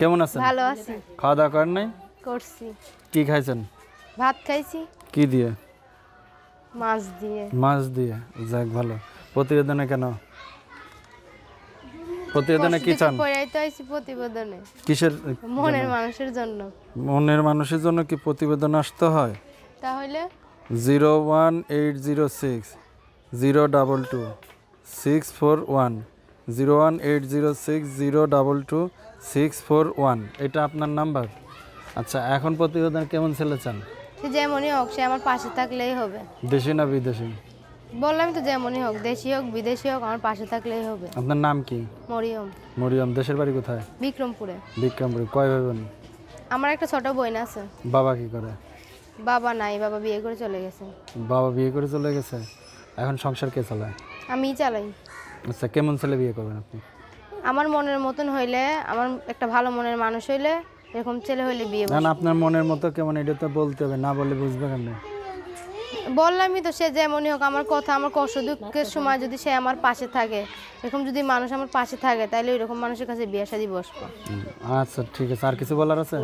কেমন আছেন? ভালো আছি। খাওয়া দাওয়া করেন নাই? করছি। কি খাইছেন? ভাত খাইছি। কি দিয়ে? মাছ দিয়ে। মাছ দিয়ে। যাক ভালো। প্রতিবেদনে কেন? প্রতিবেদনে কি চান? পড়াইতে আইছি প্রতিবেদনে। কিসের মনের মানুষের জন্য। মনের মানুষের জন্য কি প্রতিবেদন আসতে হয়? তাহলে? Zero one eight zero six zero double two six four one. Zero one eight zero six zero double two six four one. এটা আপনার নাম্বার। আচ্ছা এখন প্রতিবেদন কেমন ছেলে চান? যেমনই হোক সে আমার পাশে থাকলেই হবে। দেশি না বিদেশি? বললাম তো যেমনই হোক দেশি হোক বিদেশি হোক আমার পাশে থাকলেই হবে। আপনার নাম কি? মরিয়ম। মরিয়ম দেশের বাড়ি কোথায়? বিক্রমপুরে। বিক্রমপুরে কয় ভাই বোন আমার একটা ছোট বোন আছে। বাবা কি করে? বাবা নাই বাবা বিয়ে করে চলে গেছে। বাবা বিয়ে করে চলে গেছে। এখন সংসার কে চালায়? আমিই চালাই। আচ্ছা কেমন ছেলে বিয়ে করবেন আপনি? আমার মনের মতন হইলে আমার একটা ভালো মনের মানুষ হইলে এরকম ছেলে হইলে বিয়ে না না আপনার মনের মতো কেমন এটা তো বলতে হবে না বলে বুঝবে কেন বললামই তো সে যেমনই হোক আমার কথা আমার কষ্ট দুঃখের সময় যদি সে আমার পাশে থাকে এরকম যদি মানুষ আমার পাশে থাকে তাহলে ওইরকম মানুষের কাছে বিয়ে শাদি বসবো। আচ্ছা ঠিক আছে আর কিছু বলার আছে?